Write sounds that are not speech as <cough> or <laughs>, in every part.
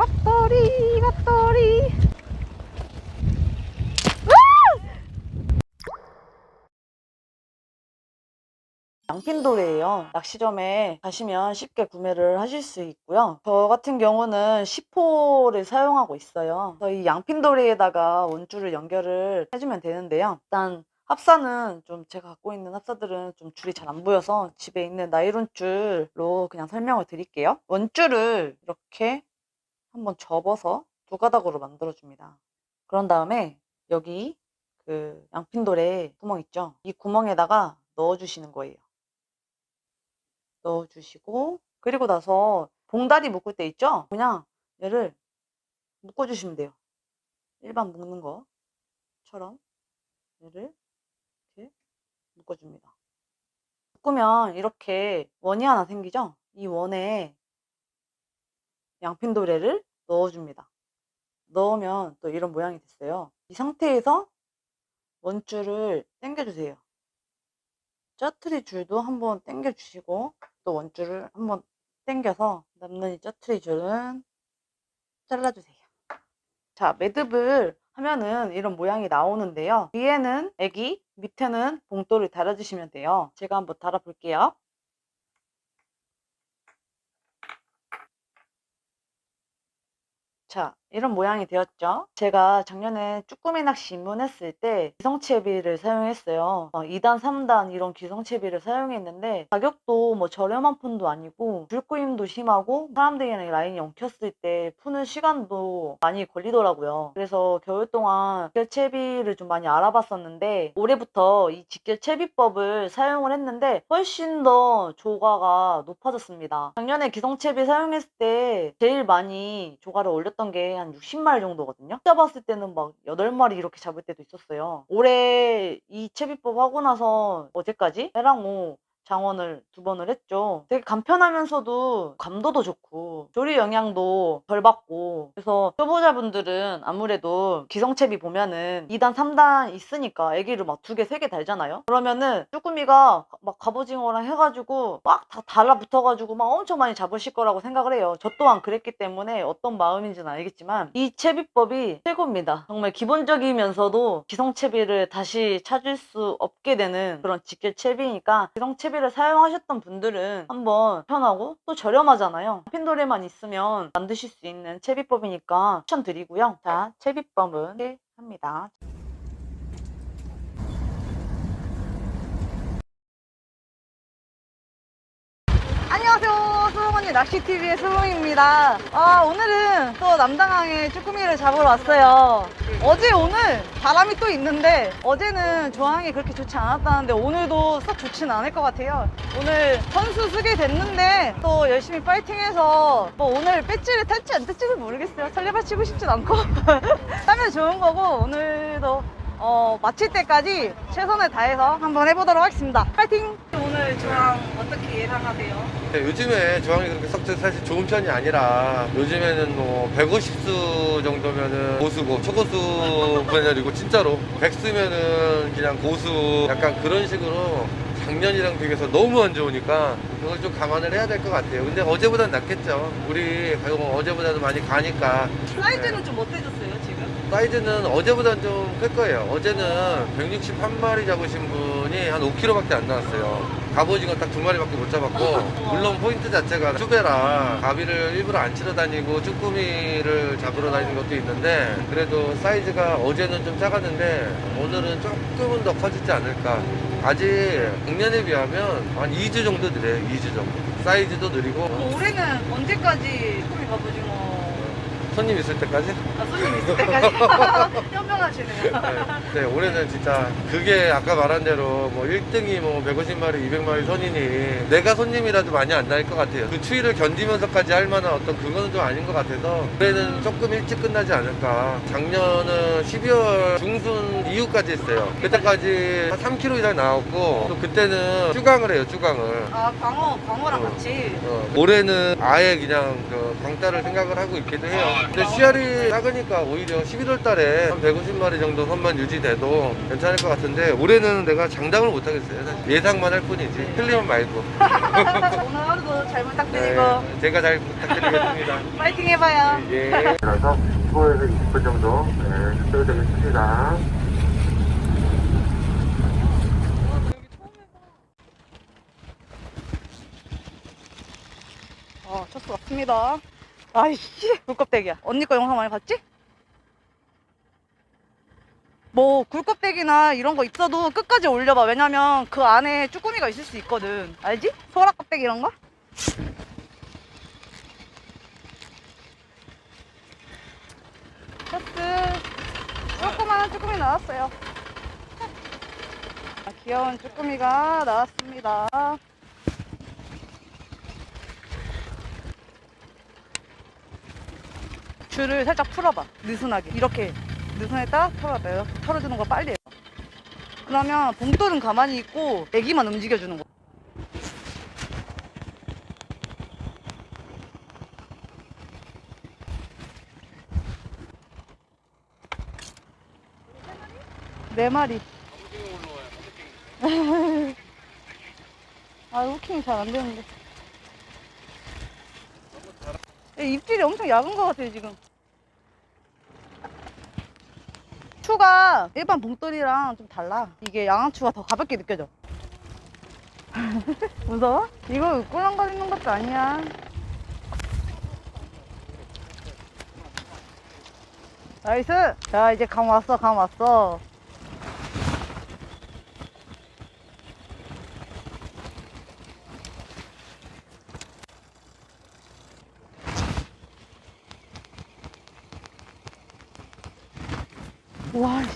맞돌이 맞돌이 양핀돌이에요. 낚시점에 가시면 쉽게 구매를 하실 수 있고요. 저 같은 경우는 10호를 사용하고 있어요. 이 양핀돌이에다가 원줄을 연결을 해주면 되는데요. 일단 합사는 좀 제가 갖고 있는 합사들은 좀 줄이 잘 안 보여서 집에 있는 나이론 줄로 그냥 설명을 드릴게요. 원줄을 이렇게 한번 접어서 두 가닥으로 만들어줍니다. 그런 다음에 여기 그 양핀돌에 구멍 있죠? 이 구멍에다가 넣어주시는 거예요. 넣어주시고 그리고 나서 봉다리 묶을 때 있죠? 그냥 얘를 묶어주시면 돼요. 일반 묶는 것처럼 얘를 이렇게 묶어줍니다. 묶으면 이렇게 원이 하나 생기죠? 이 원에 양핀도레를 넣어줍니다. 넣으면 또 이런 모양이 됐어요. 이 상태에서 원줄을 당겨주세요. 짜투리 줄도 한번 당겨주시고 또 원줄을 한번 당겨서 남는 이 짜투리 줄은 잘라주세요. 자, 매듭을 하면은 이런 모양이 나오는데요. 위에는 애기, 밑에는 봉돌을 달아주시면 돼요. 제가 한번 달아볼게요. 자, 이런 모양이 되었죠. 제가 작년에 쭈꾸미 낚시 입문했을 때 기성채비를 사용했어요. 어, 2단, 3단 이런 기성채비를 사용했는데 가격도 뭐 저렴한 폰도 아니고 줄꾸임도 심하고 사람들이랑 라인이 엉켰을 때 푸는 시간도 많이 걸리더라고요. 그래서 겨울 동안 직결채비를 좀 많이 알아봤었는데 올해부터 이 직결채비법을 사용을 했는데 훨씬 더 조가가 높아졌습니다. 작년에 기성채비 사용했을 때 제일 많이 조가를 올렸던 게한 60마리 정도거든요. 잡았을 때는 막 8마리 이렇게 잡을 때도 있었어요. 올해 이 채비법 하고 나서 어제까지 해랑호 장원을 두 번을 했죠. 되게 간편하면서도 감도도 좋고 조리 영양도 덜 받고 그래서 초보자분들은 아무래도 기성채비 보면은 2단 3단 있으니까 애기를 막 두 개 세 개 달잖아요. 그러면은 쭈꾸미가 막 갑오징어랑 해가지고 막 다 달라붙어가지고 막 엄청 많이 잡으실 거라고 생각을 해요. 저 또한 그랬기 때문에 어떤 마음인지는 알겠지만 이 채비법이 최고입니다. 정말 기본적이면서도 기성채비를 다시 찾을 수 없게 되는 그런 직결 채비니까 기성채비 를 사용하셨던 분들은 한번 편하고 또 저렴하잖아요. 핀도레만 있으면 만드실 수 있는 채비법이니까 추천드리고요. 자, 채비법은 합니다. 낚시TV의 수롱입니다. 아, 오늘은 또 남당항에 쭈꾸미를 잡으러 왔어요. 어제 오늘 바람이 또 있는데 어제는 조항이 그렇게 좋지 않았다는데 오늘도 썩 좋지는 않을 것 같아요. 오늘 선수 쓰게 됐는데 또 열심히 파이팅해서 뭐 오늘 배지를 탈지 안 탈지는 모르겠어요. 설레발 치고 싶진 않고 <laughs> 하면 좋은 거고 오늘도 어, 마칠 때까지 최선을 다해서 한번 해보도록 하겠습니다. 파이팅! 오늘 조항 어떻게 예상하세요? 네, 요즘에 조항이 그렇게 썩 사실 좋은 편이 아니라 요즘에는 뭐 150수 정도면은 고수고 초고수 분야이고 진짜로 100수면은 그냥 고수 약간 그런 식으로 작년이랑 비교해서 너무 안 좋으니까 그걸 좀 감안을 해야 될 것 같아요. 근데 어제보단 낫겠죠. 우리 가격 어제보다도 많이 가니까 사이즈는 좀 어때졌어요, 지금? 사이즈는 어제보단 좀 클 거예요. 어제는 161마리 잡으신 분이 한 5kg밖에 안 나왔어요. 갑오징어 딱 두 마리밖에 못 잡았고 물론 포인트 자체가 쭈베라 가비를 일부러 안 치러 다니고 쭈꾸미를 잡으러 다니는 것도 있는데 그래도 사이즈가 어제는 좀 작았는데 오늘은 조금은 더 커지지 않을까 아직 작년에 비하면 한 2주 정도 느려요 2주 정도 사이즈도 느리고 그럼 올해는 언제까지 소미 갑오징어 손님 있을 때까지 아, 손님 있을 때까지 <laughs> 현명하시네요. 네, 올해는 진짜 그게 아까 말한 대로 뭐 1등이 뭐 150마리, 200마리 선이니 내가 손님이라도 많이 안 나을 것 같아요. 그 추위를 견디면서까지 할 만한 어떤 그거는 좀 아닌 것 같아서 올해는 조금 일찍 끝나지 않을까. 작년은 12월 중순 이후까지 했어요. 그때까지 한 3kg 이상 나왔고 또 그때는 쭈강을 해요, 쭈강을. 아, 광어, 광어랑 어. 같이. 어, 올해는 아예 그냥 그 광따를 생각을 하고 있기도 해요. 근데 씨알이 작으니까 오히려 11월 달에 한 150마리 정도 선만 유지돼도 괜찮을 것 같은데 올해는 내가 장담을 못 하겠어요. 사실. 예상만 할 뿐이지. 틀리면 말고. <laughs> 오늘 하루도 잘 부탁드리고 네, 제가 잘 부탁드리겠습니다. <laughs> 파이팅 해봐요. 예. 그래서 15에서 20분 정도 네, 소요되겠습니다. 어, 첫수 왔습니다. 아이씨, 굴껍데기야. 언니 거 영상 많이 봤지? 뭐, 굴껍데기나 이런 거 있어도 끝까지 올려봐. 왜냐면 그 안에 쭈꾸미가 있을 수 있거든. 알지? 소라 껍데기 이런 거? 첫스. 조그마한 쭈꾸미 나왔어요. 아, 귀여운 쭈꾸미가 나왔습니다. 줄을 살짝 풀어봐. 느슨하게. 이렇게 느슨하게 딱 털어봐. 이렇게 털어주는 거 빨리 해요. 그러면 봉돌은 가만히 있고 애기만 움직여주는 거. 네 마리. <laughs> 아, 후킹이 잘 안 되는데. 이 입질이 엄청 얇은 것 같아요, 지금. 추가 일반 봉돌이랑 좀 달라. 이게 양아추가 더 가볍게 느껴져. <laughs> 무서워? 이거 꿀렁거리는 것도 아니야. 나이스! 자, 이제 감 왔어, 감 왔어. 와, 씨.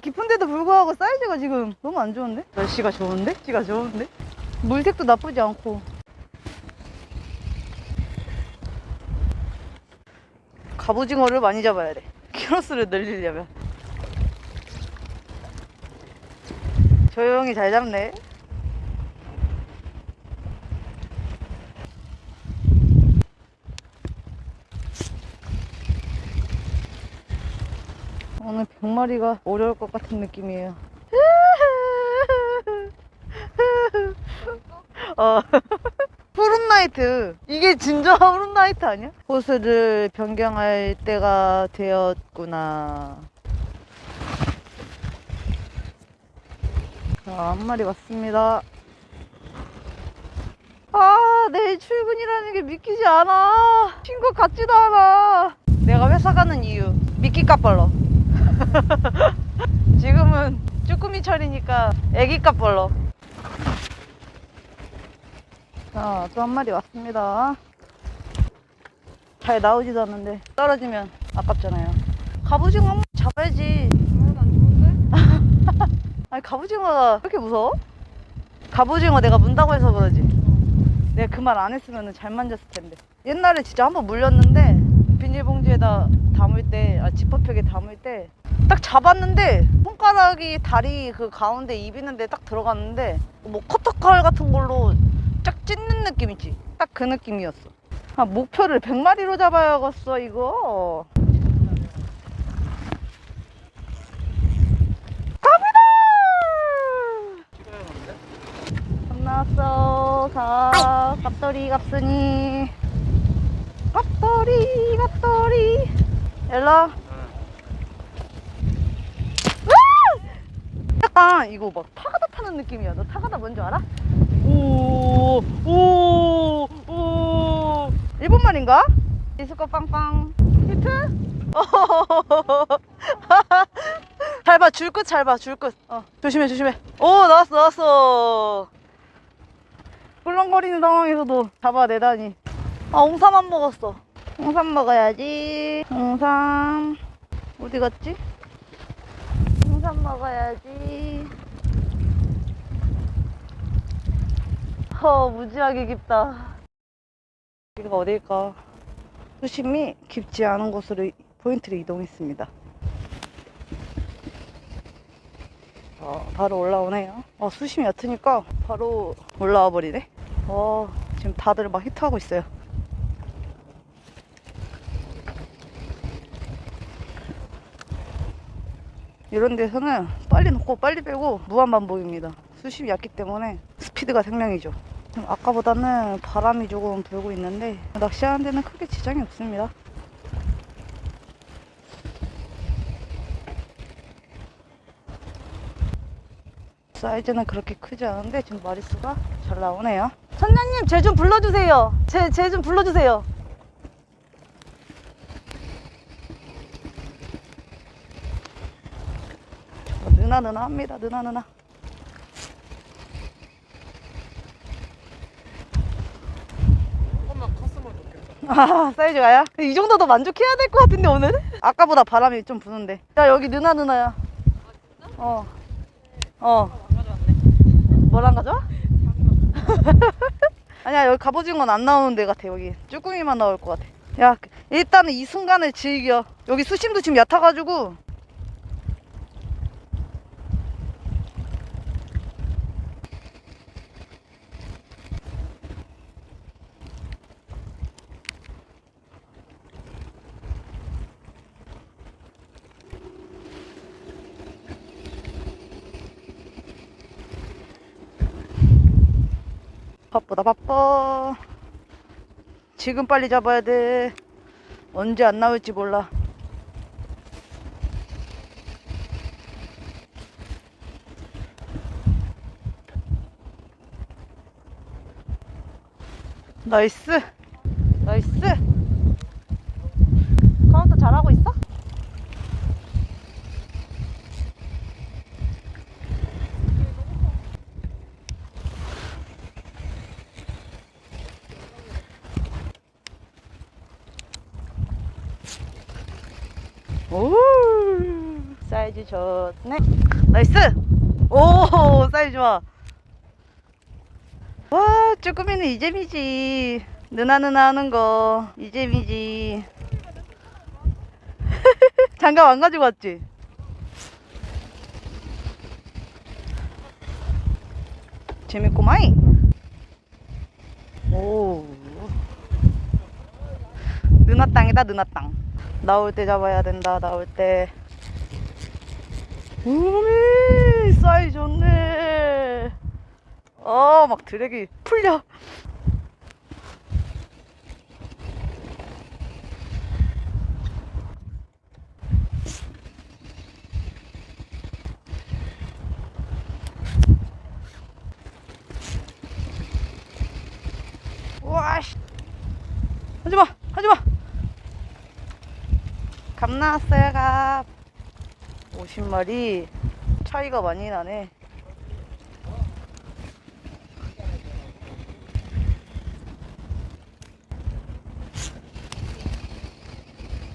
깊은데도 불구하고 사이즈가 지금 너무 안 좋은데? 날씨가 좋은데? 날씨가 좋은데? 물색도 나쁘지 않고. 갑오징어를 많이 잡아야 돼. <laughs> 키로수를 늘리려면. 조용히 잘 잡네. 100마리가 어려울 것 같은 느낌이에요. <laughs> 어. 푸른나이트. 이게 진짜 푸른나이트 아니야? 호수를 변경할 때가 되었구나. 자, 한 마리 왔습니다. 아, 내일 출근이라는 게 믿기지 않아. 친구 같지도 않아. 내가 회사 가는 이유. 미끼값 벌러. <laughs> 지금은 쭈꾸미 철이니까 애기값 벌러. 자, 또 한 마리 왔습니다. 잘 나오지도 않는데 떨어지면 아깝잖아요. 갑오징어 한 마리 잡아야지. <laughs> 아니 갑오징어가 왜 이렇게 무서워? 갑오징어 내가 문다고 해서 그러지. 내가 그 말 안 했으면 잘 만졌을 텐데. 옛날에 진짜 한번 물렸는데 비닐봉지에다 담을 때, 아 지퍼백에 담을 때 딱 잡았는데 손가락이 다리 그 가운데 입 있는데 딱 들어갔는데 뭐 커터칼 같은 걸로 쫙 찢는 느낌 있지? 딱 그 느낌이었어. 아, 목표를 100마리로 잡아야겠어 이거. 갑니다! 끝났어. 가. 갑돌이 갑순이. 갑돌이 갑돌이. 일로. 약간 이거 막 타가다 타는 느낌이야. 너 타가다 뭔지 알아? 오, 오, 오. 일본 말인가? 디스코 빵빵. 히트? <laughs> 잘 봐, 줄끝 잘 봐, 줄 끝. 어, 조심해, 조심해. 오, 나왔어, 나왔어. 꿀렁거리는 상황에서도 잡아내다니. 아, 홍삼 먹었어. 홍삼 먹어야지. 홍삼. 어디 갔지? 홍삼 먹어야지. 허, 무지하게 깊다. 여기가 어딜까? 수심이 깊지 않은 곳으로 이- 포인트를 이동했습니다. 어, 바로 올라오네요. 어, 수심이 얕으니까 바로 올라와 버리네. 어, 지금 다들 막 히트하고 있어요. 이런 데서는 빨리 넣고 빨리 빼고 무한 반복입니다. 수심이 얕기 때문에 스피드가 생명이죠. 좀 아까보다는 바람이 조금 불고 있는데 낚시하는 데는 크게 지장이 없습니다. 사이즈는 그렇게 크지 않은데 지금 마리수가 잘 나오네요. 선장님 제 좀 불러주세요. 제 제 좀 불러주세요. 어, 느나 느나 합니다. 느나 느나. 조금만 컸으면 좋겠다. 아 사이즈가요? 이 정도도 만족해야 될 것 같은데 오늘? 아까보다 바람이 좀 부는데. 야 여기 느나 느나야. 어. 어. 뭘 안 가져와? <laughs> 아니야 여기 갑오징어는 안 나오는 데 같아 여기 쭈꾸미만 나올 것 같아 야 일단은 이 순간을 즐겨 여기 수심도 지금 얕아가지고 바쁘다 바빠. 지금 빨리 잡아야 돼. 언제 안 나올지 몰라. 나이스. 나이스 카운터 잘하고 있어? 오 사이즈 좋 네. 나이스! 오 사이즈 좋아. 와 쭈꾸미는 이잼이지. 느나느나 하는 거. 이잼이지. <laughs> 장갑 안 가지고 왔지? 재밌구마이 오. 느나 땅이다 느나 땅. 나올 때 잡아야 된다 나올 때 우미 사이 좋네. 어 막 드랙이 풀려. 와씨. 하지마 하지마. 갑 나왔어요 갑 50마리 차이가 많이 나네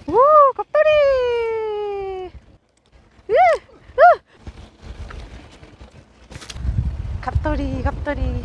오 갑다리 예! 으! 갑돌이 갑돌이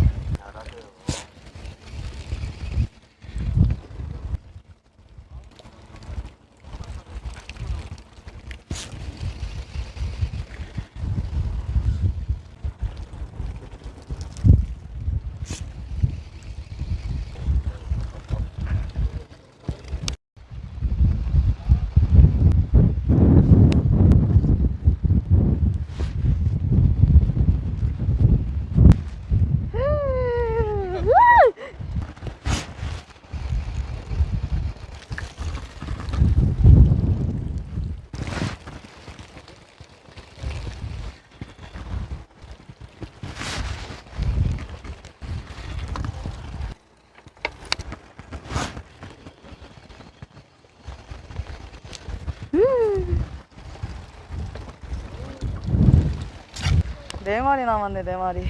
네 마리 남았네 네 마리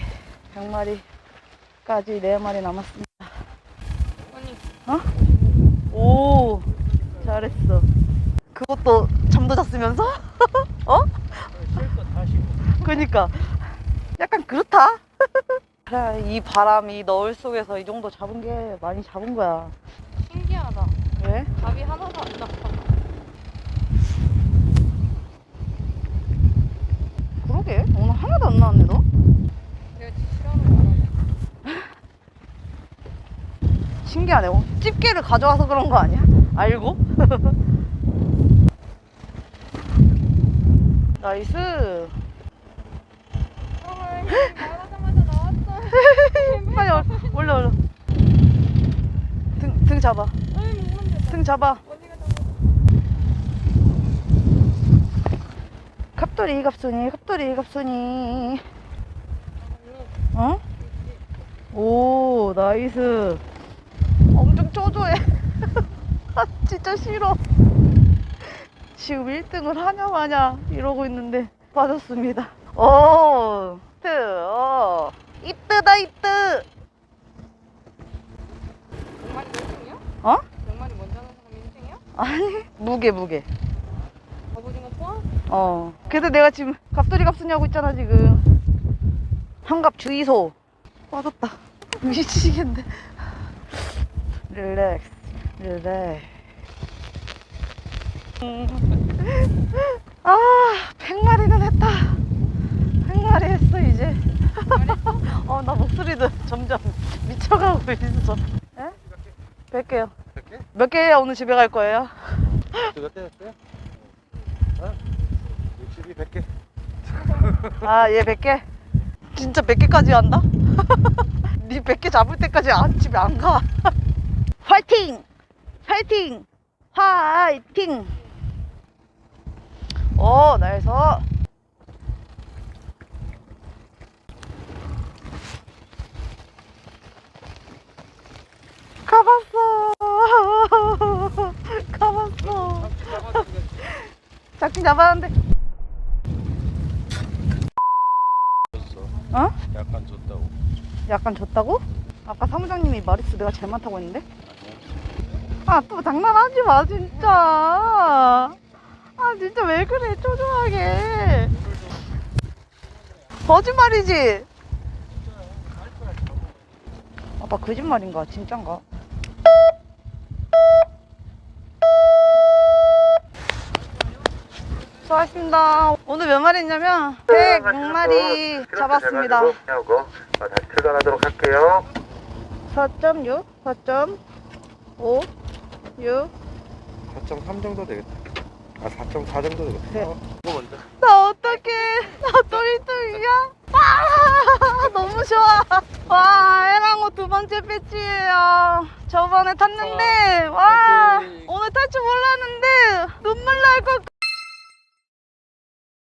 100마리까지 네 마리 남았습니다 어? 오 잘했어 그것도 잠도 잤으면서? <laughs> 어? 그니까 약간 그렇다 그래 <laughs> 이 바람 이 너울 속에서 이 정도 잡은 게 많이 잡은 거야 신기하다. 왜? 답이 하나도 안 나와. 그러게 오늘 하나도 안 나왔네 너? 내가 싫어하는 거 알아. <laughs> 신기하네 어, 집게를 가져와서 그런 거 아니야? 알고? <laughs> 나이스. 어. <laughs> 빨리 올- 올려 올려. 등, 등 잡아. 등 잡아? 갑돌이 갑순이 갑돌이 갑순이. 어? 오 나이스. 엄청 초조해. 아 <laughs> 진짜 싫어. 지금 1등을 하냐 마냐 이러고 있는데 빠졌습니다. 오, 이뜨, 어, 이뜨다 이뜨. 병만이 1등이야? 어? 병만이 먼저 하는 사람이 1등이야? 아니 무게 무게. 어. 그래서 내가 지금 갑돌이 갑순이 하고 있잖아 지금. 한갑 주의소. 빠졌다. <laughs> 미치겠네. 릴렉스, 릴렉스. 음. 아, 100마리는 했다. 100마리 했어 이제. <laughs> 어, 나 목소리도 점점 미쳐가고 있어. 에? 100개요. 100개? 몇 개야 오늘 집에 갈 거예요? 몇 개 했어요? 어? 62, 100개. 아, 얘 100개? 진짜 100개까지 한다? <laughs> 니 100개 잡을 때까지 안, 집에 안 가. <laughs> 화이팅! 화이팅! 화이팅! 오, 나이스. 가봤어. <laughs> 가봤어. 잡긴 잡았는데. 약간 줬다고? 아까 사무장님이 마리스 내가 제일 많다고 했는데? 아 또 장난하지 마 진짜 아 진짜 왜 그래 초조하게 거짓말이지? 아빠 거짓말인가 진짠가? 수고하셨습니다 오늘 몇 마리냐면 106마리 잡았습니다 하고 다시 출발하도록 할게요. 4.6, 4.5, 6. 4.3 정도 되겠다. 아, 4.4 정도 되겠다. 네. 어, 뭐 먼저? 나 어떡해. 나 똘똘이야. 와, <laughs> 너무 좋아. 와, 해랑호 두 번째 배치예요. 저번에 탔는데, 와, 파이팅. 오늘 탈 줄 몰랐는데, 눈물 날 것